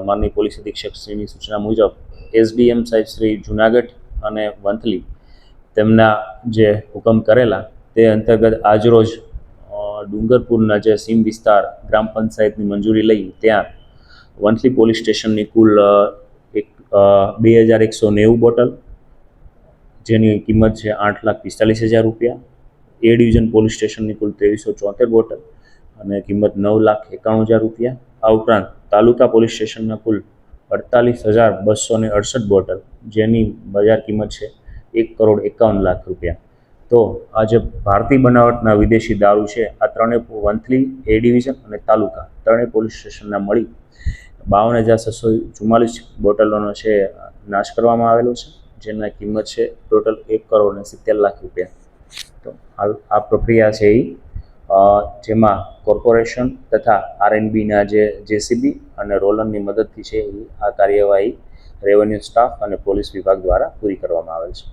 માનનીય પોલીસ અધિક્ષક શ્રીની સૂચના મુજબ, એસડીએમ સાહેબ શ્રી જુનાગઢ અને વંથલી તેમના જે હુકમ કરેલા તે અંતર્ગત આજરોજ ડુંગરપુરના જે સીમ વિસ્તાર ગ્રામ પંચાયતની મંજૂરી લઈ ત્યાં વંથલી પોલીસ સ્ટેશનની કુલ એક બે હજાર એકસો નેવું બોટલ, જેની કિંમત છે આઠ લાખ પિસ્તાલીસ હજાર રૂપિયા, એ ડિવિઝન પોલીસ સ્ટેશનની કુલ ત્રેવીસો ચોતેર બોટલ અને કિંમત નવ લાખ એકાણું હજાર રૂપિયા. આ ઉપરાંત તાલુકા પોલીસ સ્ટેશનના કુલ અડતાલીસ હજાર બસો ને અડસઠ બોટલ, જેની બજાર કિંમત છે એક કરોડ એકાવન લાખ રૂપિયા. તો આ જે ભારતીય બનાવટના વિદેશી દારૂ છે, આ ત્રણેય વંથલી, એ ડિવિઝન અને તાલુકા, ત્રણેય પોલીસ સ્ટેશનના મળી બાવન હજાર છસો ચુમ્માલીસ બોટલોનો છે, નાશ કરવામાં આવેલો છે, જેના કિંમત છે ટોટલ એક કરોડ ને સિત્તેર લાખ રૂપિયા. તો આ પ્રક્રિયા છે એ જેમાં કોર્પોરેશન તથા આરએનબીના જે જેસીબી અને રોલરની મદદથી છે આ કાર્યવાહી રેવન્યુ સ્ટાફ અને પોલીસ વિભાગ દ્વારા પૂરી કરવામાં આવેલ છે.